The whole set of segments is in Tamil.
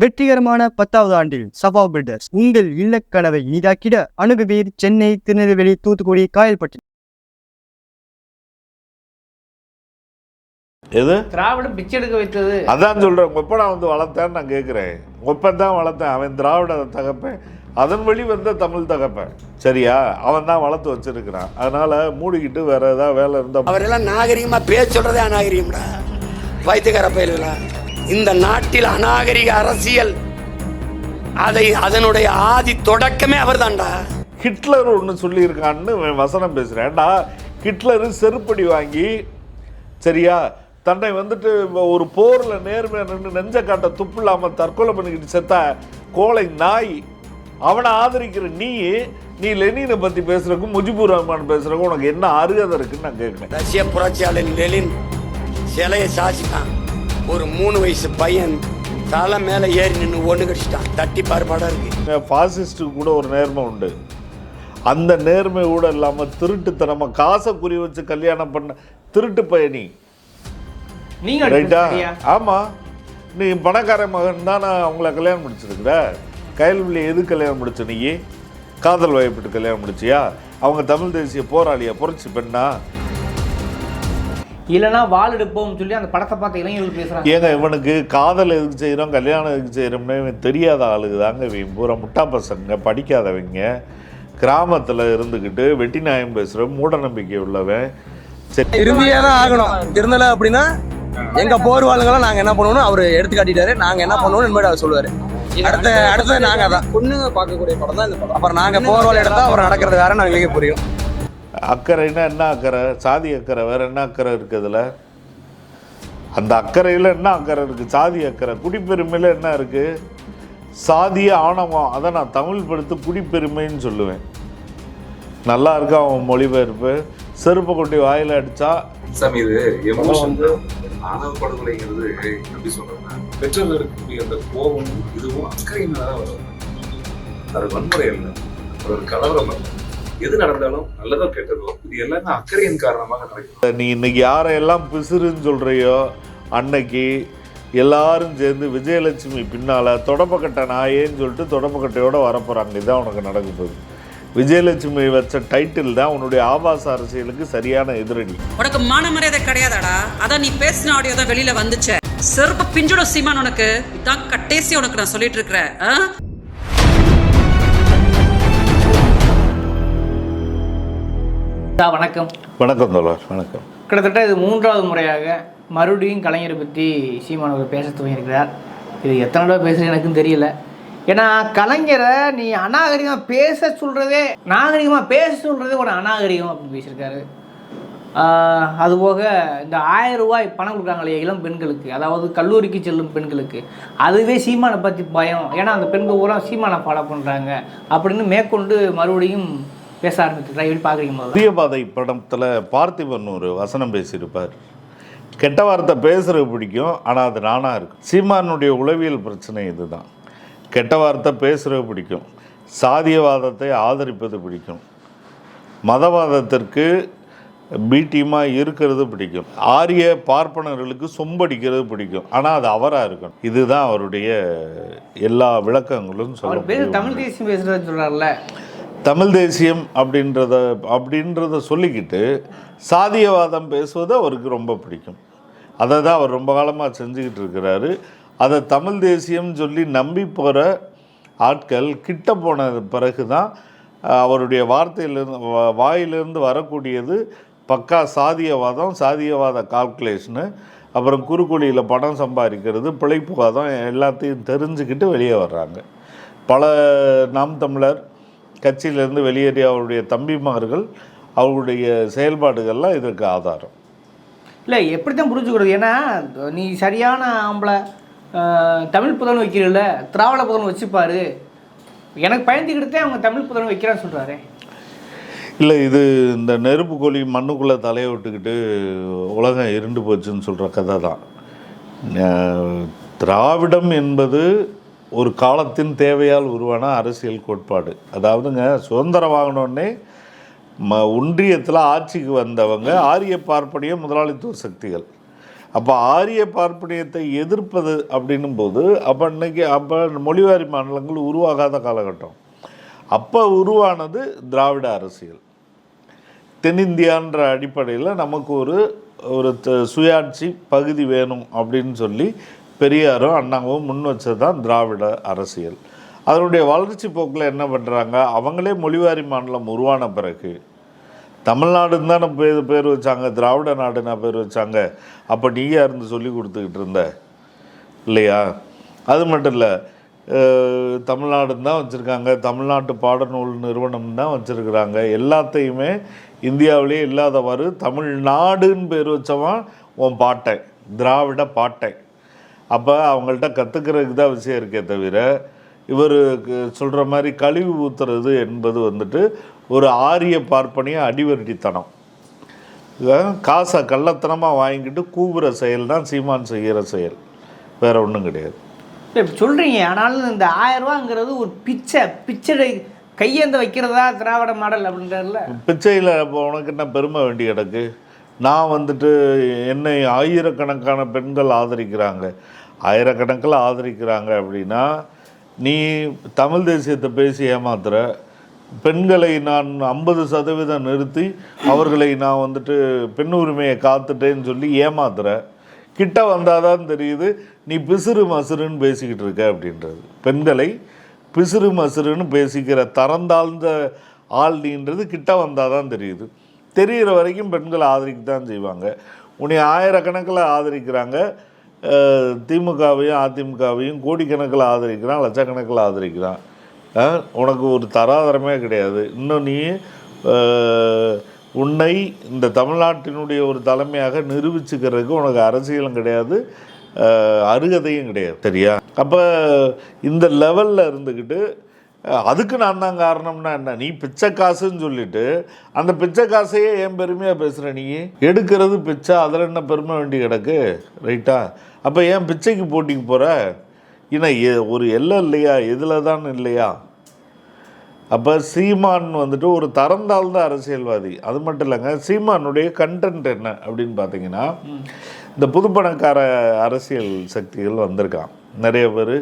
வெற்றிகரமான பத்தாவது ஆண்டில் சபா பில்டர்ஸ் உங்கள் இல்லக்கனவை இனிதாக்கிட அணுகுவீர் சென்னை திருநெல்வேலி தூத்துக்குடி காயல்பட்டி. எது? திராவிடம் பிச்சை எடுக்க வைத்தது. அதான் சொல்றேன். உங்க ஒப்பனை வந்து வளர்த்தேன்னு நான் கேட்குறேன் ஒப்பன் தான் வளர்த்தேன். அவன் திராவிட தகப்பேன். அதன் வழி வந்த தமிழ் தகப்பேன். சரியா? அவன் தான் வளர்த்து வச்சிருக்கிறான். அதனால மூடிக்கிட்டு வேற ஏதாவது வேலை இருந்தா அவரெல்லாம் நாகரிகமா பேர் சொல்றதே அநாகரிகம்டா. பைத்தியக்கார பயலுகளா. இந்த நாட்டில் அநாகரிக அரசியல் அதை அதனுடைய ஆதி தொடக்கமே அவர்தான்டா. ஹிட்லர் ஒன்று சொல்லியிருக்கான்னு வசனம் பேசுகிறேன்டா ஹிட்லரு செருப்படி வாங்கி சரியா தன்னை வந்துட்டு ஒரு போரில் நேர்மையாக நின்று நெஞ்ச காட்ட துப்பு இல்லாமல் தற்கொலை பண்ணிக்கிட்டு செத்த கோழை நாய் அவனை ஆதரிக்கிற நீ நீ லெனினை பற்றி பேசுறதுக்கும் முஜிபுர் ரஹ்மான் பேசுறதுக்கும் உனக்கு என்ன அருகதை இருக்குன்னு நான் கேட்குறேன். ரஷ்ய புரட்சியாளர் லெலின் சிலையை சாச்சிட்டான் ஒரு மூணு வயசு பையன் தலை மேல ஏறி நின்று ஒண்ணு கடிச்சிட்டான். தட்டி பாறுபாடா இருக்கு. ஃபாசிஸ்ட்டுக்கு கூட ஒரு நேர்மை உண்டு. அந்த நேர்மை கூட இல்லாமல் திருட்டுத்தனமாக காசை குறி வச்சு கல்யாணம் பண்ண திருட்டு பயணி நீங்க ரைட்டா சரியா? ஆமா. நீ பணக்கார மகன் தான் நான் அவங்கள கல்யாணம் முடிச்சிருக்கிற? கைல்விழி எது கல்யாணம் முடிச்ச நீ? காதல் வயப்பட்டு கல்யாணம் முடிச்சியா? அவங்க தமிழ் தேசிய போராளியா புரட்சி பெண்ணா? இல்லைன்னா வாள் எடுப்போம்னு சொல்லி அந்த படத்தை பார்த்த இளைஞர்கள் பேசுறாங்க. ஏங்க இவனுக்கு காதல் எதுக்கு செய்கிறோம் கல்யாணம் எதுக்கு செய்கிறோம்னு இவன் தெரியாத ஆளுங்க தாங்க இவன் பூரா முட்டா பசங்க படிக்காதவங்க கிராமத்தில் இருந்துக்கிட்டு வெட்டி நியாயம் பேசுகிற மூட நம்பிக்கை உள்ளவன். சரி. இருந்தியே தான் ஆகணும். இருந்தல அப்படின்னா எங்க போர்வாளுங்களாம் நாங்க என்ன பண்ணுவோம்னு அவர் எடுத்து காட்டிட்டாரு. நாங்க என்ன பண்ணுவோம்னு இனிமேல் அவர் சொல்லுவாரு. அடுத்த அடுத்தது நாங்க தான் பொண்ணுங்க பார்க்கக்கூடிய படம் தான் இந்த படம். அப்புறம் நாங்க போர்வாள் எடுத்தா அவர் நடக்கிறது வேற நாங்களுக்கு புரியும். அக்கறைன்னா என்ன அக்கறை? சாதி அக்கறை வேறு என்ன அக்கறை இருக்குது அதில் அந்த அக்கறையில் என்ன அக்கறை இருக்குது சாதி அக்கறை. குடிப்பெருமையில் என்ன இருக்குது சாதிய ஆணவம். அதை நான் தமிழ் படுத்து குடிப்பெருமைன்னு சொல்லுவேன். நல்லா இருக்கா அவன் மொழிபெயர்ப்பு செருப்பை கொட்டி வாயில் அடித்தா சாமி இது எமோஷன் ஆணவ படுகொலைங்கிறது எப்படி சொல்றேன்னா பெற்றோர்கள் இருக்கக்கூடிய அந்த கோபம் இதுவும் அக்கறையினால வரும். அது வன்முறை இல்லை அது ஒரு கலவரம் இல்லை எது நடந்தாலும் நல்லதோ கெட்டதோ இது எல்லாமே அக்கறையின் காரணமாக நடக்கும் நீ இன்னைக்கு யாரையெல்லாம் பிசுறுன்னு சொல்கிறியோ அன்னைக்கு எல்லாரும் சேர்ந்து விஜயலட்சுமி பின்னால் தொடப்பக்கட்டை நாயேன்னு சொல்லிட்டு தொடப்பக்கட்டையோட வரப்போகிறாங்க இதுதான் உனக்கு நடக்க போகுது. விஜயலட்சுமி வச்ச டைட்டில் தான் உன்னுடைய ஆபாச அரசியலுக்கு சரியான எதிரடி. உனக்கு மான மரியாதை கிடையாதாடா? அதான் நீ பேசின ஆடியோ தான் வெளியில வந்துச்சே. செருப்பு பிஞ்சுட சீமான் உனக்கு. இதான் கட்டேசி உனக்கு நான் சொல்லிட்டு இருக்கிறேன். வணக்கம். வணக்கம் தோழர் வணக்கம். கிட்டத்தட்ட இது மூன்றாவது முறையாக மறுபடியும் கலைஞரை பற்றி சீமான் அவர் பேச துவங்கியிருக்கிறார். இது எத்தனை தடவை பேசுறது எனக்கும் தெரியல. ஏன்னா கலைஞரை நீ அநாகரிகமாக பேச சொல்கிறதே நாகரிகமாக பேச சொல்கிறதே ஒரு அநாகரிகம் அப்படின்னு பேசியிருக்காரு. அதுபோக இந்த ஆயிரம் ரூபாய் பணம் கொடுக்குறாங்க இல்லையா இளம் பெண்களுக்கு. அதாவது கல்லூரிக்கு செல்லும் பெண்களுக்கு. அதுவே சீமானை பற்றி பயம். ஏன்னா அந்த பெண்கள் பூரா சீமானை ஃபாலோ பண்ணுறாங்க அப்படின்னு மேற்கொண்டு மறுபடியும் பேச ஆரம்பிச்சிருக்கா எப்படி பார்க்குறீங்க புதிய பாதை படத்தில் பார்த்திபன் ஒரு வசனம் பேசியிருப்பார். கெட்ட வார்த்தை பேசுறது பிடிக்கும் ஆனால் அது நானாக இருக்கும். சீமானுடைய உளவியல் பிரச்சனை இதுதான். கெட்ட வார்த்தை பேசுறது பிடிக்கும் சாதியவாதத்தை ஆதரிப்பது பிடிக்கும் மதவாதத்திற்கு பீட்டியமாக இருக்கிறது பிடிக்கும் ஆரிய பார்ப்பனர்களுக்கு சொம்படிக்கிறது பிடிக்கும் ஆனால் அது அவராக இருக்கணும். இதுதான் அவருடைய எல்லா விளக்கங்களும் சொல்ல தமிழ் தேசியம் பேசுறதுன்னு சொல்றாருல்ல. தமிழ் தேசியம் அப்படின்றத அப்படின்றத சொல்லிக்கிட்டு சாதியவாதம் பேசுவது அவருக்கு ரொம்ப பிடிக்கும். அதை தான் அவர் ரொம்ப காலமாக செஞ்சுக்கிட்டு இருக்கிறாரு. அதை தமிழ் தேசியம் சொல்லி நம்பி போகிற ஆட்கள் கிட்ட போன பிறகு தான் அவருடைய வார்த்தையிலிருந்து வாயிலிருந்து வரக்கூடியது பக்கா சாதியவாதம் சாதியவாத கால்குலேஷனு அப்புறம் குறுக்குழியில் பணம் சம்பாதிக்கிறது பிழைப்புவாதம் எல்லாத்தையும் தெரிஞ்சுக்கிட்டு வெளியே வர்றாங்க. பல நாம் தமிழர் கட்சியிலேருந்து வெளியேறிய அவருடைய தம்பிமார்கள் அவருடைய செயல்பாடுகள்லாம் இதற்கு ஆதாரம். இல்லை எப்படி தான் புரிஞ்சுக்கிறது? ஏன்னா நீ சரியான ஆம்பளை தமிழ் புதன் வைக்கிறீல்ல திராவிட புதன் வச்சுப்பாரு. எனக்கு பயந்துக்கிட்டு அவங்க தமிழ் புதன் வைக்கிறான்னு சொல்கிறாரு இல்லை இது இந்த நெருப்பு கோழி மண்ணுக்குள்ளே தலையை விட்டுக்கிட்டு உலகம் இருண்டு போச்சுன்னு சொல்கிற கதை தான். திராவிடம் என்பது ஒரு காலத்தின் தேவையால் உருவான அரசியல் கோட்பாடு. அதாவதுங்க சுதந்திரம் வாங்கினோடனே ம ஒன்றியத்தில் ஆட்சிக்கு வந்தவங்க ஆரிய பார்ப்பனிய முதலாளித்துவ சக்திகள். அப்போ ஆரிய பார்ப்பனியத்தை எதிர்ப்பது அப்படின்னும் போது அப்போ இன்றைக்கி அப்போ மொழிவாரி மாநிலங்கள் உருவாகாத காலகட்டம். அப்போ உருவானது திராவிட அரசியல். தென்னிந்தியான்ற அடிப்படையில் நமக்கு ஒரு ஒரு த- சுயாட்சி பகுதி வேணும் அப்படின்னு சொல்லி பெரியாரும் அண்ணாவும் முன் வச்சது தான் திராவிட அரசியல். அதனுடைய வளர்ச்சி போக்கில் என்ன பண்ணுறாங்க அவங்களே மொழிவாரி மாநிலம் உருவான பிறகு தமிழ்நாடுன்னு தானே பேர் பேர் வச்சாங்க திராவிட நாடுனா பேர் வச்சாங்க அப்போ நீயா இருந்து சொல்லி கொடுத்துக்கிட்டு இருந்த? இல்லையா? அது மட்டும் இல்லை தமிழ்நாடுன்னு தான் வச்சுருக்காங்க தமிழ்நாட்டு பாடநூல் நிறுவனம் தான் வச்சுருக்குறாங்க. எல்லாத்தையுமே இந்தியாவிலே இல்லாதவாறு தமிழ்நாடுன்னு பேர் வச்சவன் உன் பாட்டை திராவிட பாட்டை. அப்போ அவங்கள்ட்ட கற்றுக்கிறதுக்கு தான் விஷயம் இருக்கே தவிர இவருக்கு சொல்கிற மாதிரி கழிவு ஊத்துறது என்பது வந்துட்டு ஒரு ஆரிய பார்ப்பனிய அடிவருடித்தனம். காசை கள்ளத்தனமாக வாங்கிட்டு கூவுற செயல் தான் சீமான் செய்கிற செயல். வேற ஒன்றும் கிடையாது. இப்படி சொல்கிறீங்க ஆனாலும் இந்த ஆயிரம் ரூபாங்கிறது ஒரு பிச்சை பிச்சை கையேந்த வைக்கிறதா திராவிட மாடல் அப்படின்றதுல பிச்சையில் இப்போ உனக்கு என்ன பெருமை வேண்டி கிடக்கு? நான் வந்துட்டு என்னை ஆயிரக்கணக்கான பெண்கள் ஆதரிக்கிறாங்க. ஆயிரக்கணக்கில் ஆதரிக்கிறாங்க அப்படின்னா நீ தமிழ் தேசியத்தை பேசி ஏமாத்துற. பெண்களை நான் ஐம்பது சதவீதம் நிறுத்தி அவர்களை நான் வந்துட்டு பெண் உரிமையை காத்துட்டேன்னு சொல்லி ஏமாத்துற. கிட்ட வந்தாதான் தெரியுது நீ பிசுறு மசுறுன்னு பேசிக்கிட்டு இருக்க அப்படின்றது. பெண்களை பிசுறு மசுறுன்னு பேசிக்கிற தரந்தாழ்ந்த ஆள் நீன்றது கிட்ட வந்தால் தான் தெரியுது. தெரிகிற வரைக்கும் பெண்களை ஆதரிக்க தான் செய்வாங்க. உன்னை ஆயிரக்கணக்கில் ஆதரிக்கிறாங்க. திமுகவையும் அதிமுகவையும் கோடிக்கணக்கில் ஆதரிக்கிறான் லட்சக்கணக்கில் ஆதரிக்கிறான். உனக்கு ஒரு தராதரமே கிடையாது. இன்னும் நீ உன்னை இந்த தமிழ்நாட்டினுடைய ஒரு தலைமையாக நிரூபிச்சுக்கிறதுக்கு உனக்கு அரசியலும் கிடையாது அருகதையும் கிடையாது சரியா? அப்போ இந்த லெவலில் இருந்துக்கிட்டு அதுக்கு நான் தான் காரணம்னா என்ன? நீ பிச்சை காசுன்னு சொல்லிட்டு அந்த பிச்சை காசையே ஏன் பெருமையாக பேசுகிற நீ? எடுக்கிறது பிச்சை அதில் என்ன பெருமை வேண்டி கிடக்கு? ரைட்டா? அப்போ ஏன் பிச்சைக்கு போட்டிக்கு போகிற ஏன்னா எ- ஒரு எல்லை இல்லையா? எதில் தான் இல்லையா? அப்போ சீமான் வந்துட்டு ஒரு தரந்தாழ்ந்த அரசியல்வாதி. அது மட்டும் இல்லைங்க சீமானுடைய கண்டென்ட் என்ன அப்படின்னு பார்த்தீங்கன்னா இந்த புதுப்பணக்கார அரசியல் சக்திகள் வந்திருக்கான். நிறைய பேர்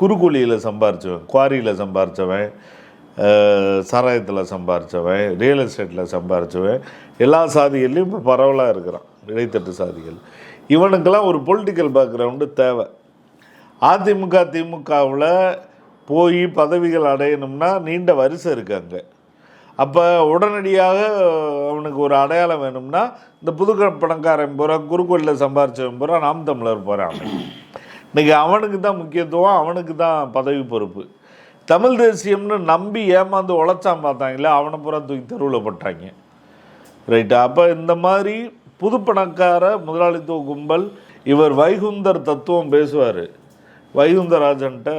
குறுக்குழியில் சம்பாரிச்சவன் குவாரியில் சம்பாரித்தவன் சாராயத்தில் சம்பாரித்தவன் ரியல் எஸ்டேட்டில் சம்பாரித்தவன் எல்லா சாதிகள்லையும் இப்போ பரவலாக இருக்கிறான். இடைத்தட்டு சாதிகள். இவனுக்கெல்லாம் ஒரு பொலிட்டிக்கல் பேக்ரவுண்டு தேவை. அதிமுக திமுகவில் போய் பதவிகள் அடையணும்னா நீண்ட வரிசை இருக்காங்க அங்கே. அப்போ உடனடியாக அவனுக்கு ஒரு அடையாளம் வேணும்னா இந்த புது பணக்காரன் பூரா குறுக்கோளில் சம்பாரிச்சவன் போகிறான் நாம் தமிழர் போகிறான் இன்றைக்கி அவனுக்கு தான் முக்கியத்துவம் அவனுக்கு தான் பதவி பொறுப்பு. தமிழ் தேசியம்னு நம்பி ஏமாந்து உழைச்சான் பார்த்தாங்களே அவனை பூரா தூக்கி தெருவில் போட்டாங்க. ரைட்டா அப்போ இந்த மாதிரி புது பணக்கார முதலாளித்துவ கும்பல் இவர் வைகுந்தர் தத்துவம் பேசுவார். வைகுந்தராஜன்ட்ட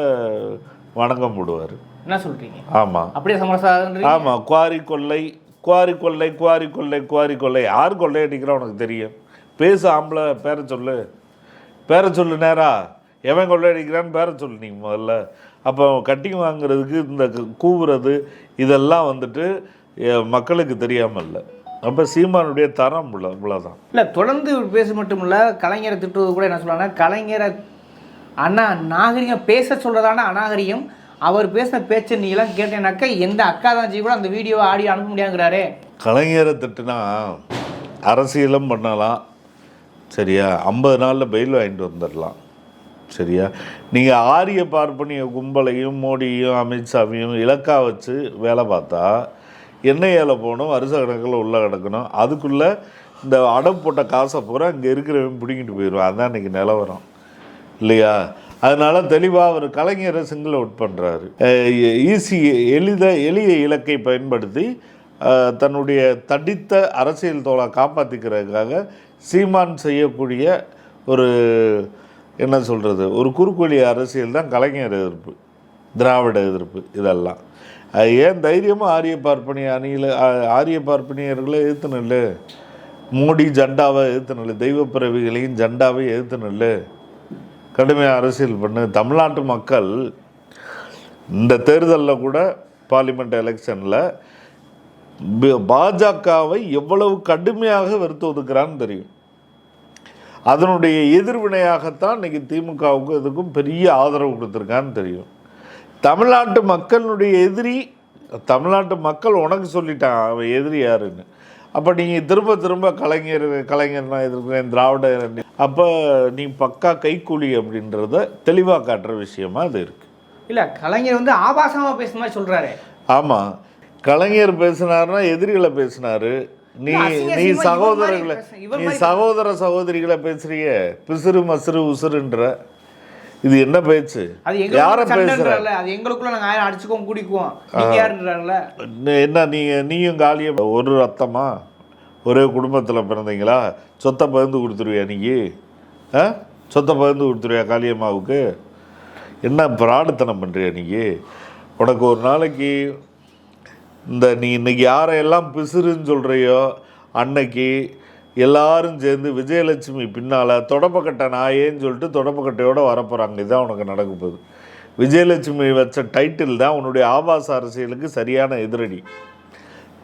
வணக்கம் போடுவார். என்ன சொல்கிறீங்க ஆமாம் அப்படியே சமரசாகன்றீங்க? ஆமாம் குவாரி கொள்ளை குவாரி கொள்ளை குவாரி கொள்ளை குவாரி கொள்ளை. யார் கொள்ளை அடிக்கிறா உனக்கு தெரியும்? பேசு ஆம்பளை பேரை சொல்லு. பேரை சொல்லு நேரா. எவன் கொள்ளை அடிக்கிறான்னு பேரை சொல்லு நீ முதல்ல. அப்போ கட்டிங் வாங்குறதுக்கு இந்த கூவுறது இதெல்லாம் வந்துட்டு மக்களுக்கு தெரியாமல் இல்லை அப்போ சீமானுடைய தரம் இவ்வளோ இவ்வளோதான் இல்லை தொடர்ந்து பேச மட்டும் இல்லை கலைஞரை திட்டுவது கூட என்ன சொல்கிறாங்கன்னா கலைஞரை அண்ணா நாகரிகம் பேச சொல்கிறதான அநாகரிகம் அவர் பேசின பேச்சை நீ எல்லாம் கேட்டேனாக்கா எந்த அக்கா தான் கூட அந்த வீடியோ ஆடியோ அனுப்ப முடியாங்கிறாரே கலைஞரை திட்டுனா அரசியலும் பண்ணலாம். சரியா? ஐம்பது நாளில் பெயில் வாங்கிட்டு வந்துடலாம் சரியா? நீங்கள் ஆரிய பார்ப்பனிய கும்பலையும் மோடியும் அமித்ஷாவையும் இலக்கா வச்சு வேலை பார்த்தா எண்ணெயால் போகணும் வருஷ கணக்கில் உள்ளே கிடக்கணும். அதுக்குள்ளே இந்த அடம் போட்ட காசை பூரா இங்கே இருக்கிறவன் பிடிங்கிட்டு போயிடுவான். அதான் இன்றைக்கி நிலவரம். இல்லையா? அதனால் தெளிவாக அவர் கலைஞரை சிங்கிள் அவுட் பண்ணுறாரு ஈஸி எளித எளிய இலக்கை பயன்படுத்தி தன்னுடைய தடித்த அரசியல் தோலை காப்பாற்றிக்கிறதுக்காக சீமான் செய்யக்கூடிய ஒரு என்ன சொல்கிறது ஒரு குறுக்கோழி அரசியல் தான் கலைஞர் எதிர்ப்பு திராவிட எதிர்ப்பு இதெல்லாம். ஏன் தைரியமாக ஆரிய பார்ப்பனிய அணியில் ஆரிய பார்ப்பனியர்களை எதிர்த்து மோடி ஜெண்டாவை எதிர்த்து தெய்வ பிறவிகளையும் ஜெண்டாவை எதிர்த்து கடுமையாக அரசியல் பண்ணு. தமிழ்நாட்டு மக்கள் இந்த தேர்தலில் கூட பார்லிமெண்ட் எலெக்ஷனில் பாஜகவை எவ்வளவு கடுமையாக வெறுத்து ஒதுக்குறான்னு தெரியும். அதனுடைய எதிர்வினையாகத்தான் இன்றைக்கி திமுகவுக்கும் இதுக்கும் பெரிய ஆதரவு கொடுத்துருக்கான்னு தெரியும். தமிழ்நாட்டு மக்களுடைய எதிரி தமிழ்நாட்டு மக்கள் உனக்கு சொல்லிட்டான் அவன் எதிரி யாருன்னு. அப்போ நீங்கள் திரும்ப திரும்ப கலைஞர் கலைஞர் நான் எதிர்க்கிறேன் திராவிட அப்போ நீ பக்கா கைக்கூலி அப்படின்றத தெளிவாக காட்டுற விஷயமா அது இருக்குது இல்லை கலைஞர் வந்து ஆபாசமாக பேசுன மாதிரி சொல்கிறாரு ஆமாம் கலைஞர் பேசினாருன்னா எதிரிகளை பேசினாரு. நீ நீ சகோதரர்களை நீ சகோதர சகோதரிகளை பேசுறிய பிசுறு மசுறு உசுருன்ற இது என்ன பேச்சு? யார எங்களுக்கு பேசுற சண்டைன்றால அது எங்களுக்குள்ள நாங்கள் ஆயிரம் அடிச்சுக்குவோம் குடிக்குவோம் நீங்க யாருன்றாருல நீ- என்ன நீ நீயும் காலிய? ஒரு ரத்தமா? ஒரே குடும்பத்தில் பிறந்தீங்களா? சொத்தை பகிர்ந்து கொடுத்துருவியா நீ ஆ? சொத்தை பகிர்ந்து கொடுத்துருவியா காளியம்மாவுக்கு? என்ன பிராடுத்தனம் பண்ணுறியா நீ உனக்கு ஒரு நாளைக்கு இந்த நீ இன்னைக்கு யாரையெல்லாம் பிசுறுன்னு சொல்கிறியோ அன்னைக்கு எல்லாரும் சேர்ந்து விஜயலட்சுமி பின்னால் தொடப்பக்கட்டை நாயேன்னு சொல்லிட்டு தொடப்பக்கட்டையோடு வரப்போகிறாங்க இதுதான் உனக்கு நடக்க போகுது. விஜயலட்சுமி வச்ச டைட்டில் தான் உன்னுடைய ஆபாச அரசியலுக்கு சரியான எதிரடி.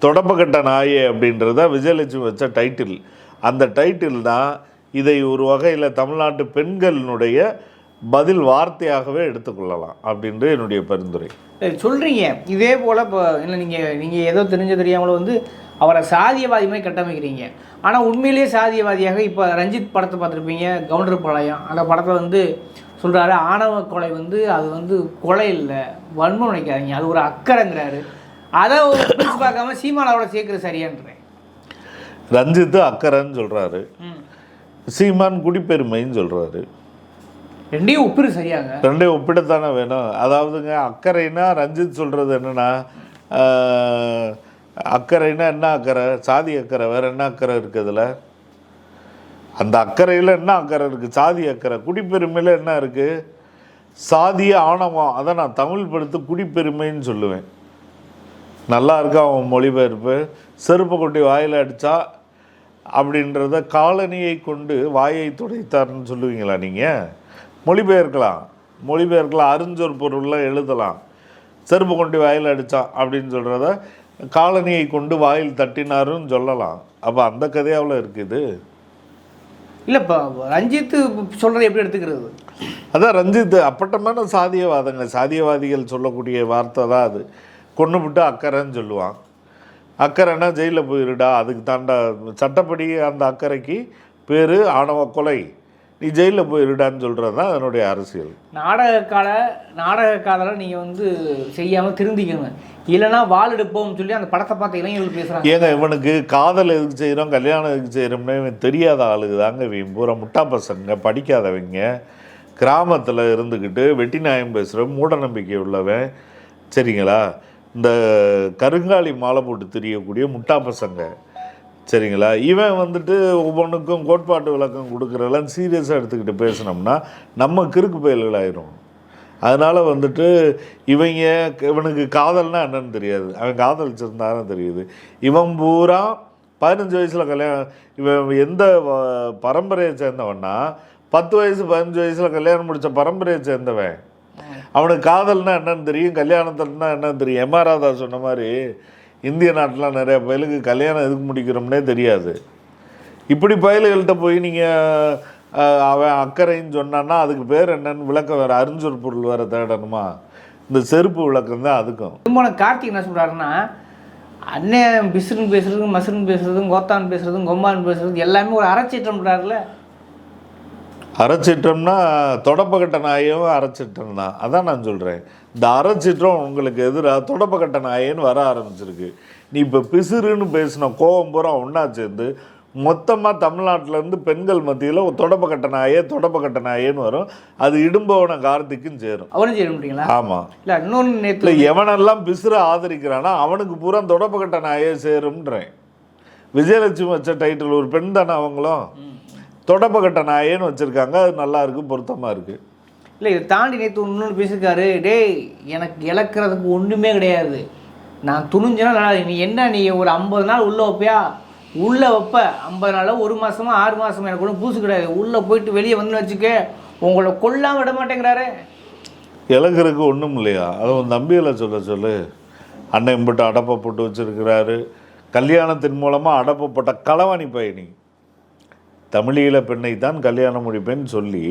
தொடப்பக்கட்ட நாயே அப்படின்றத விஜயலட்சுமி வச்ச டைட்டில் அந்த டைட்டில் தான் இதை ஒரு வகையில் தமிழ்நாட்டு பெண்களினுடைய பதில் வார்த்தையாகவே எடுத்துக்கொள்ளலாம் அப்படின்றது என்னுடைய பரிந்துரை. சொல்கிறீங்க இதே போல் இப்போ இல்லை நீங்கள் நீங்கள் ஏதோ தெரிஞ்ச தெரியாமல் வந்து அவரை சாதியவாதி மாதிரி கட்டமைக்கிறீங்க. ஆனா உண்மையிலேயே சாதியவாதியாக இப்போ ரஞ்சித் படத்தை பார்த்துருப்பீங்க கவுண்டர் பாளையம் அந்த படத்தை வந்து சொல்றாரு ஆணவ கொலை வந்து அது வந்து கொலை இல்லை. வன்மம் நினைக்காதீங்க. அது ஒரு அக்கறைங்கிறாரு. அதை பார்க்காம சீமானாவோட சேர்க்குறது சரியான்றேன். ரஞ்சித்து அக்கறைன்னு சொல்கிறாரு சீமான் குடிப்பெருமைன்னு சொல்கிறாரு ரெண்டையும் ஒப்பிடு சரியாங்க ரெண்டையும் ஒப்பிடத்தானே வேணும். அதாவதுங்க அக்கறைனா ரஞ்சித் சொல்கிறது என்னென்னா அக்கறைனா என்ன அக்கறை? சாதி அக்கறை வேறு என்ன அக்கறை இருக்குது அதில்? அந்த அக்கறையில் என்ன அக்கறை இருக்குது சாதி அக்கறை குடிப்பெருமையில் என்ன இருக்குது சாதிய ஆணவம் அதை நான் தமிழ் படுத்து குடிப்பெருமைன்னு சொல்லுவேன். நல்லா இருக்கா அவன் மொழிபெயர்ப்பு? செருப்பு கொட்டி வாயில் அடித்தா அப்படின்றத காலனியை கொண்டு வாயை துடைத்தார்னு சொல்லுவீங்களா நீங்கள் மொழிபெயர்க்கலாம். மொழிபெயர்க்கலாம் அருஞ்சொற் பொருள்லாம் எழுதலாம். செருப்பு கொண்டு வாயில் அடித்தான் அப்படின்னு சொல்கிறத காலனியை கொண்டு வாயில் தட்டினாருன்னு சொல்லலாம். அப்போ அந்த கதையாவில் இருக்குது. இல்லை இப்போ ரஞ்சித் சொல்றதை எப்படி எடுத்துக்கிறது? அதான் ரஞ்சித் அப்பட்டமான சாதியவாதங்க சாதியவாதிகள் சொல்லக்கூடிய வார்த்தை தான் அது. கொண்டு விட்டு அக்கறைன்னு சொல்லுவான். அக்கறைன்னா ஜெயிலில் போயிருடா அதுக்கு தாண்டா சட்டப்படி அந்த அக்கறைக்கு பேர் ஆணவ கொலை. நீ ஜெயிலில் போயிருடான்னு சொல்கிறது தான் அதனுடைய அரசியல். நாடக கால நாடக காதலை நீங்கள் வந்து செய்யாமல் திருந்திக்கணும் இல்லைன்னா வாள் எடுப்போம்னு சொல்லி அந்த படத்தை பார்த்த இளைஞர்கள் பேசுகிறாங்க ஏங்க இவனுக்கு காதல் எதுக்கு செய்கிறோம் கல்யாணம் எதுக்கு செய்கிறோம்னு இவன் தெரியாத ஆளுங்க தாங்க இவன் பூரா முட்டா பசங்க படிக்காதவங்க கிராமத்தில் இருந்துக்கிட்டு வெட்டி நியாயம் பேசுகிற மூட நம்பிக்கை உள்ளவன். சரிங்களா? இந்த கருங்காலி மாலை போட்டு தெரியக்கூடிய முட்டா பசங்க. சரிங்களா? இவன் வந்துட்டு ஒவ்வொன்றுக்கும் கோட்பாட்டு விளக்கம் கொடுக்குறதெல்லாம் சீரியஸாக எடுத்துக்கிட்டு பேசினோம்னா நம்ம கிறுக்கு பயல்களாயிரும் அதனால் வந்துட்டு இவங்க இவனுக்கு காதல்னா என்னன்னு தெரியாது. அவன் காதலிச்சிருந்தாலும் தெரியுது. இவன் பூரா பதினஞ்சு வயசில் கல்யாணம் இவன் எந்த பரம்பரையை சேர்ந்தவன்னா பத்து வயசு பதினஞ்சு வயசில் கல்யாணம் முடித்த பரம்பரையை சேர்ந்தவன். அவனுக்கு காதல்னா என்னன்னு தெரியும் கல்யாணத்துலனா என்னன்னு தெரியும். எம் ராதா சொன்ன மாதிரி இந்திய நாட்டில் நிறைய பயலுக்கு கல்யாணம் எதுக்கு முடிக்கிறோம்னே தெரியாது. இப்படி பயலுகள்கிட்ட போய் நீங்கள் அவன் அக்கறைன்னு சொன்னான்னா அதுக்கு பேர் என்னன்னு விளக்கம் வேறு அறிஞ்சொரு பொருள் வேறு தேடணுமா? இந்த செருப்பு விளக்கம் தான் அதுக்கும். திருமணம் கார்த்திக் என்ன சொல்கிறாருன்னா அண்ணன் பிசுறுன்னு பேசுறதும் மசுருன்னு பேசுகிறதும் கோத்தான் பேசுகிறதும் கொம்பான் பேசுறதும் எல்லாமே ஒரு அறச்சீற்றம்ன்றாருல அரைச்சிட்டோம்னா தொடப்பக்கட்ட நாயும் அரைச்சிட்டம் தான். அதான் நான் சொல்கிறேன் இந்த அரைச்சிட்டம் உங்களுக்கு எதிராக தொடப்பக்கட்ட நாயேன்னு வர ஆரம்பிச்சிருக்கு. நீ இப்போ பிசுறுன்னு பேசின கோவம் பூரா ஒன்றா சேர்ந்து மொத்தமாக தமிழ்நாட்டிலேருந்து பெண்கள் மத்தியில் தொடப்பக்கட்ட நாயே தொடப்பக்கட்ட நாயேன்னு வரும். அது இடும்பவன கார்த்திக்கும் சேரும். அவனும் செய்யணுன்றீங்களா ஆமாம் இல்லை இன்னொன்று நேற்று எவனெல்லாம் பிசுற ஆதரிக்கிறானோ அவனுக்கு பூரா தொடப்பக்கட்ட நாயே சேரும்ன்றேன். விஜயலட்சுமி வச்ச டைட்டில் ஒரு பெண் தானே அவங்களும்? தொடப்பக்கட்ட நாயேன்னு வச்சுருக்காங்க. அது நல்லா இருக்கு பொருத்தமாக இருக்குது இல்லை இதை தாண்டி நேற்று இன்னொன்று பேசியிருக்காரு டேய் எனக்கு இழக்கிறதுக்கு ஒன்றுமே கிடையாது. நான் துணிஞ்சனா நல்லா நீ என்ன நீ ஒரு ஐம்பது நாள் உள்ளே வைப்பியா? உள்ளே வைப்ப. ஐம்பது நாளில் ஒரு மாதமா ஆறு மாதமா எனக்கு ஒன்றும் பூசு கிடையாது. உள்ளே போயிட்டு வெளியே வந்து வச்சுக்க. உங்களை கொல்லாம விட மாட்டேங்கிறாரு. இலகுறதுக்கு ஒன்றும் இல்லையா? அதை உன் தம்பியில் சொல்ல சொல்லு. அண்ணன் போட்டு அடப்பை போட்டு வச்சிருக்கிறாரு. கல்யாணத்தின் மூலமாக அடப்பை போட்ட களவாணி பயணி தமிழீழ பெண்ணை தான் கல்யாணம் முடிப்பேன்னு சொல்லி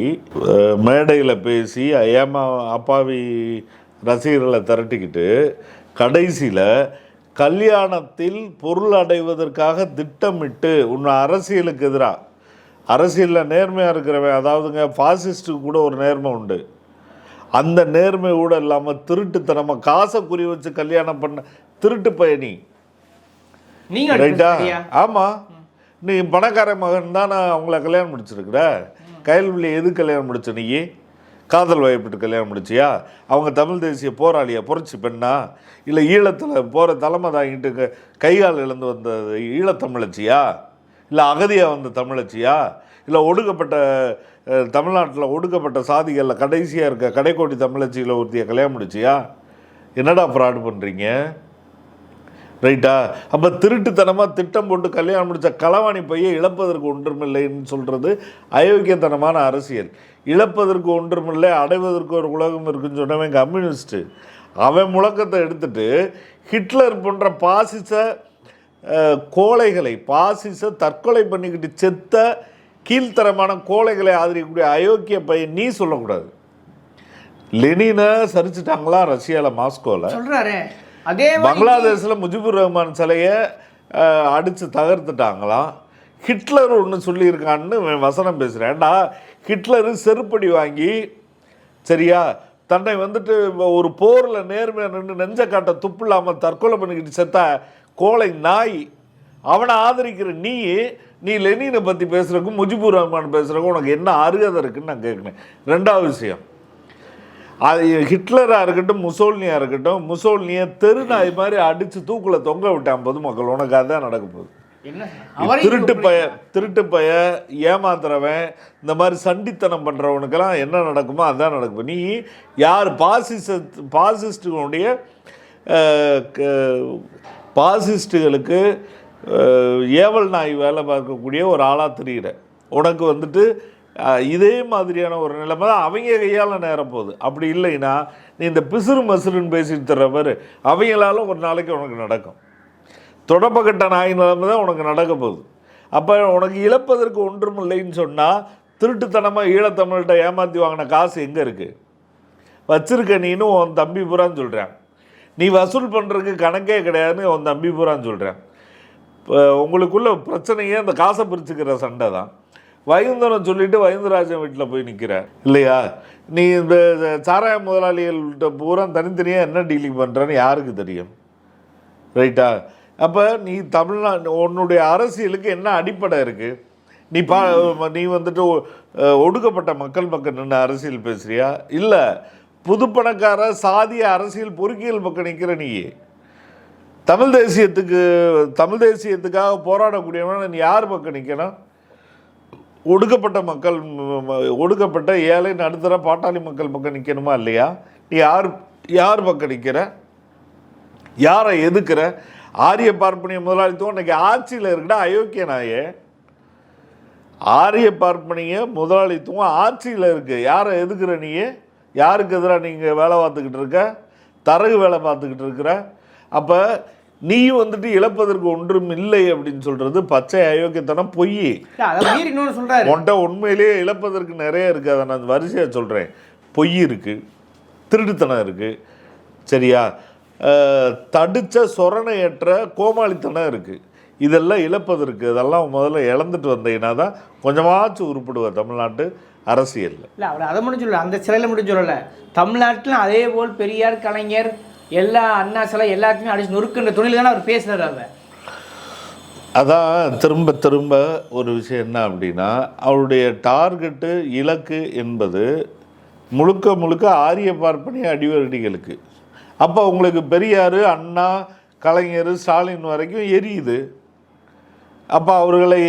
மேடையில் பேசி ஏமா அப்பாவி ரசிகர்களை திரட்டிக்கிட்டு கடைசியில் கல்யாணத்தில் பொருள் அடைவதற்காக திட்டமிட்டு உன்னை அரசியலுக்கு எதிராக அரசியலில் நேர்மையாக இருக்கிறவன் அதாவதுங்க ஃபாசிஸ்ட்டுக்கு கூட ஒரு நேர்மை உண்டு. அந்த நேர்மை கூட இல்லாமல் திருட்டுத்தனமாக காசை குறி வச்சு கல்யாணம் பண்ண திருட்டு பயணி. ரைட்டா ஆமாம் நீ பணக்கார மகன் தான் நான் அவங்கள கல்யாணம் முடிச்சிருக்கிற? கையல்வெளி எது கல்யாணம் முடிச்ச நீ? காதல் வயப்பட்டு கல்யாணம் முடிச்சியா? அவங்க தமிழ் தேசிய போராளியா புரட்சி பெண்ணா? இல்லை ஈழத்தில் போகிற தலைமை தாங்கிட்டு கைகால் கை கால் இழந்து வந்த ஈழத்தமிழச்சியா? இல்லை அகதியாக வந்த தமிழச்சியா? இல்லை ஒடுக்கப்பட்ட தமிழ்நாட்டில் ஒடுக்கப்பட்ட சாதிகளில் கடைசியாக இருக்க கடைக்கோடி தமிழச்சியில் ஒருத்தியை கல்யாணம் முடிச்சியா? என்னடா ஃப்ராடு பண்ணுறீங்க ரைட்டா அப்போ திருட்டுத்தனமாக திட்டம் போட்டு கல்யாணம் முடித்த களவாணி பையை இழப்பதற்கு ஒன்றுமில்லைன்னு சொல்கிறது அயோக்கியத்தனமான அரசியல். இழப்பதற்கு ஒன்றுமில்லை அடைவதற்கு ஒரு உலகம் இருக்குன்னு சொன்னவன் கம்யூனிஸ்ட்டு. அவன் முழக்கத்தை எடுத்துட்டு ஹிட்லர் போன்ற பாசிச கோழைகளை பாசிச தற்கொலை பண்ணிக்கிட்டு செத்த கீழ்த்தரமான கோழைகளை ஆதரிக்கக்கூடிய அயோக்கிய பையன் நீ சொல்லக்கூடாது. லெனினை சரிச்சிட்டாங்களா ரஷ்யாவில் மாஸ்கோவில் சொல்கிறாரு அதே பங்களாதேஷில் முஜிபுர் ரஹ்மான் சிலையை அடித்து தகர்த்துட்டாங்களாம் ஹிட்லர் ஒன்று சொல்லியிருக்கான்னு வசனம் பேசுகிறேன் ஏண்டா ஹிட்லரு செருப்படி வாங்கி சரியா தன்னை வந்துட்டு ஒரு போரில் நேர்மையாக நின்று நெஞ்ச காட்ட துப்பு இல்லாமல் தற்கொலை பண்ணிக்கிட்டு செத்த கோழை நாய் அவனை ஆதரிக்கிற நீ நீ லெனினை பற்றி பேசுகிறக்கும் முஜிபுர் ரஹ்மான் பேசுகிறக்கும் உனக்கு என்ன அருகதை இருக்குன்னு நான் கேட்குறேன் ரெண்டாவது விஷயம் அது ஹிட்லராக இருக்கட்டும் முசோல்னியாக இருக்கட்டும் முசோல்னியை தெரு நாய் மாதிரி அடித்து தூக்கில் தொங்க விட்டான் பொதுமக்கள். உனக்கு அதான் நடக்க போகுது. திருட்டு. பய திருட்டு பய ஏமாத்துறவன் இந்த மாதிரி சண்டித்தனம் பண்ணுறவனுக்கெல்லாம் என்ன நடக்குமோ அதான் நடக்கும் நீ யார் பாசிச பாசிஸ்டுகளுடைய பாசிஸ்டுகளுக்கு ஏவல் நாய் வேலை பார்க்கக்கூடிய ஒரு ஆளாக தெரிகிற உனக்கு வந்துட்டு இதே மாதிரியான ஒரு நிலைமை தான் அவங்க கையால் நேரம் போகுது. அப்படி இல்லைன்னா நீ இந்த பிசுறு மசுறுன்னு பேசிட்டு தர்றவர் அவங்களால ஒரு நாளைக்கு உனக்கு நடக்கும். தொடப்பக்கட்ட நாய் நிலைமை தான் உனக்கு நடக்க போகுது. அப்போ உனக்கு இழப்பதற்கு ஒன்றும் இல்லைன்னு சொன்னால் திருட்டுத்தனமாக ஈழத்தமிழ்கிட்ட ஏமாற்றி வாங்கின காசு எங்கே இருக்குது வச்சிருக்க நீனும் உன் தம்பி பூரான்னு சொல்கிறேன் நீ வசூல் பண்ணுறதுக்கு கணக்கே கிடையாதுன்னு உன் தம்பி பூரான்னு சொல்கிறேன் இப்போ உங்களுக்குள்ள பிரச்சனையே அந்த காசை பிரிச்சுக்கிற சண்டை தான். வைகுந்தனம் சொல்லிட்டு வயந்தராஜன் வீட்டில் போய் நிற்கிற இல்லையா? நீ இந்த சாராய முதலாளிகள்கிட்ட பூரா தனித்தனியாக என்ன டீலிங் பண்ணுறன்னு யாருக்கு தெரியும்? ரைட்டா? அப்போ நீ தமிழ்நாடு உன்னுடைய அரசியலுக்கு என்ன அடிப்படை இருக்குது நீ பா நீ வந்துட்டு ஒடுக்கப்பட்ட மக்கள் பக்கம் நின்று அரசியல் பேசுகிறியா இல்லை புதுப்பணக்கார சாதிய அரசியல் பொறுக்கியல் பக்கம் நிற்கிற நீ. தமிழ் தேசியத்துக்கு தமிழ் தேசியத்துக்காக போராடக்கூடியவன நீ யார் பக்கம் நிற்கணும் ஒடுக்கப்பட்ட மக்கள் ஒடுக்கப்பட்ட ஏழை நடுத்தர பாட்டாளி மக்கள் பக்கம் நிற்கணுமா இல்லையா? நீ யார் யார் பக்கம் நிற்கிற யாரை எதுக்குற ஆரிய பார்ப்பனிய முதலாளித்துவம் இன்னைக்கு ஆட்சியில் இருக்குடா அயோக்கிய நாயே. ஆரிய பார்ப்பனிய முதலாளித்துவம் ஆட்சியில் இருக்கு. யாரை எதுக்குற நீ யாருக்கு எதிராக நீங்கள் வேலை பார்த்துக்கிட்டு இருக்க? தரகு வேலை பார்த்துக்கிட்டு இருக்கிற? அப்போ நீயும் வந்துட்டு இழப்பதற்கு ஒன்றும் இல்லை அப்படின்னு சொல்கிறது பச்சை அயோக்கியத்தனம் பொய். உன்கிட்ட உண்மையிலேயே இழப்பதற்கு நிறைய இருக்குது அதை நான் வரிசையாக சொல்கிறேன் பொய் இருக்குது திருட்டுத்தனம் இருக்குது சரியா? தடிச்ச சொரணையற்ற கோமாளித்தனம் இருக்குது இதெல்லாம் இழப்பதற்கு இதெல்லாம் முதல்ல இழந்துட்டு வந்தீங்கன்னா தான் கொஞ்சமாச்சும் உருப்படுவ தமிழ்நாட்டு அரசியலில். இல்லை அவர் அதை மட்டும் சொல்லல அந்த சிலையில் மட்டும் சொல்லலை. தமிழ்நாட்டில் அதே போல் பெரியார் கலைஞர் எல்லா அண்ணா சிலை எல்லாத்தையுமே அடிச்சு நொறுக்குன்ற துணியில் தானே அவர் பேசினார் அதை அதான் திரும்ப திரும்ப ஒரு விஷயம் என்ன அப்படின்னா அவருடைய டார்கெட்டு இலக்கு என்பது முழுக்க முழுக்க ஆரிய பார்ப்பனிய அடிவரடிகளுக்கு. அப்போ உங்களுக்கு பெரியார் அண்ணா கலைஞர் ஸ்டாலின் வரைக்கும் எரியுது. அப்போ அவர்களை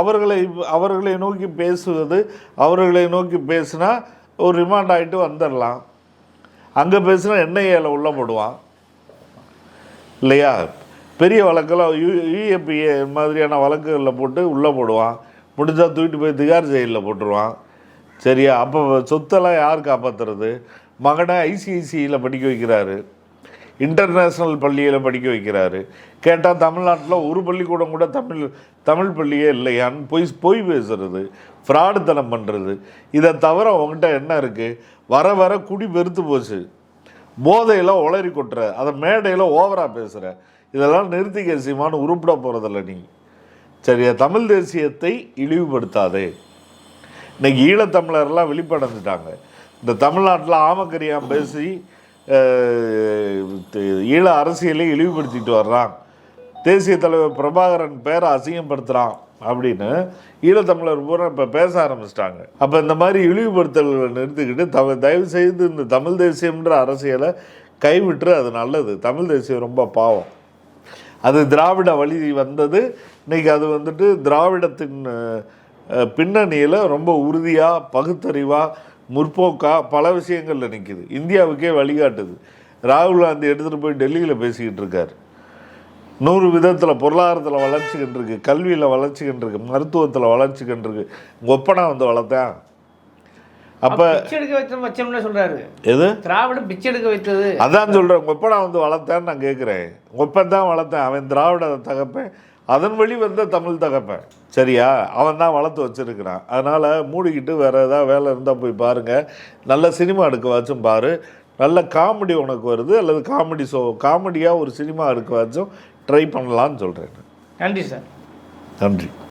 அவர்களை அவர்களை நோக்கி பேசுவது அவர்களை நோக்கி பேசுனா ஒரு ரிமாண்ட் ஆகிட்டு வந்துடலாம் அங்கே பேசினா என்ஐஏல உள்ள போடுவான். இல்லையா? பெரிய வழக்கெல்லாம் யூ யூஏபிஏ மாதிரியான வழக்குகளில் போட்டு உள்ளே போடுவான். முடிஞ்சால் தூக்கிட்டு போய் திகார் ஜெயிலில் போட்டுருவான். சரியா? அப்போ சொத்தெல்லாம் யார் காப்பாற்றுறது மகனை ஐசிஐசியில் படிக்க வைக்கிறாரு. இன்டர்நேஷ்னல் பள்ளியில் படிக்க வைக்கிறாரு. கேட்டால் தமிழ்நாட்டில் ஒரு பள்ளிக்கூடம் கூட தமிழ் தமிழ் பள்ளியே இல்லையான்னு பொய் பொய் பேசுறது. ஃப்ராடுத்தனம் பண்ணுறது இதை தவிர உங்ககிட்ட என்ன இருக்குது வர வர குடி வெறுத்து போச்சு. போதையில் உளறி கொட்டுற அதை மேடையில் ஓவராக பேசுகிற இதெல்லாம் நிறுத்திக்க சீமான்னு உருப்பிட போகிறதில்ல நீ. சரியா? தமிழ் தேசியத்தை இழிவுபடுத்தாதே. இன்னைக்கு ஈழத்தமிழர்லாம் வெளிப்படைஞ்சிட்டாங்க இந்த தமிழ்நாட்டில் ஆமக்கரியாம் பேசி ஈழ அரசியலை இழிவுபடுத்திட்டு வர்றான். தேசிய தலைவர் பிரபாகரன் பேரை அசிங்கப்படுத்துகிறான் அப்படின்னு ஈழத்தமிழர் பூரா இப்போ பேச ஆரம்பிச்சிட்டாங்க. அப்போ இந்த மாதிரி இழிவுபடுத்தல்களை நிறுத்திக்கிட்டு தவ தயவு செய்து இந்த தமிழ் தேசியம்ன்ற அரசியலை கைவிட்டு அது நல்லது. தமிழ் தேசியம் ரொம்ப பாவம். அது திராவிட வழி வந்தது. இன்றைக்கி அது வந்துட்டு திராவிடத்தின் பின்னணியில் ரொம்ப உறுதியாக பகுத்தறிவாக முற்போக்காக பல விஷயங்களில் நிற்கிது இந்தியாவுக்கே வழிகாட்டுது. ராகுல் காந்தி எடுத்துகிட்டு போய் டெல்லியில் பேசிக்கிட்டு இருக்கார். நூறு விதத்தில் பொருளாதாரத்தில் வளர்ச்சிக்கிட்டு இருக்கு கல்வியில் வளர்ச்சிக்கிட்டு இருக்கு மருத்துவத்தில் வளர்ச்சிக்கிட்டு இருக்கு ஒப்பனா வந்து வளர்த்தேன் அப்போ பிச்சை எடுக்க வைத்த வச்சோம்னு சொல்றாரு. எது? திராவிடம் பிச்சை எடுக்க வைத்தது. அதான் சொல்கிறேன் ஒப்பனா வந்து வளர்த்தேன்னு நான் கேட்குறேன் ஒப்பன் தான் வளர்த்தேன் அவன் திராவிட தகப்பேன். அதன் வழி வந்த தமிழ் தகப்பேன். சரியா? அவன் தான் வளர்த்து வச்சிருக்கிறான். அதனால் மூடிக்கிட்டு வேறு ஏதாவது வேலை இருந்தால் போய் பாருங்கள் நல்ல சினிமா எடுக்க வச்சும் பாரு. நல்ல காமெடி உனக்கு வருது அல்லது காமெடி ஷோ காமெடியாக ஒரு சினிமா எடுக்க வச்சும் ட்ரை பண்ணலான்னு சொல்கிறேன் நன்றி சார். நன்றி.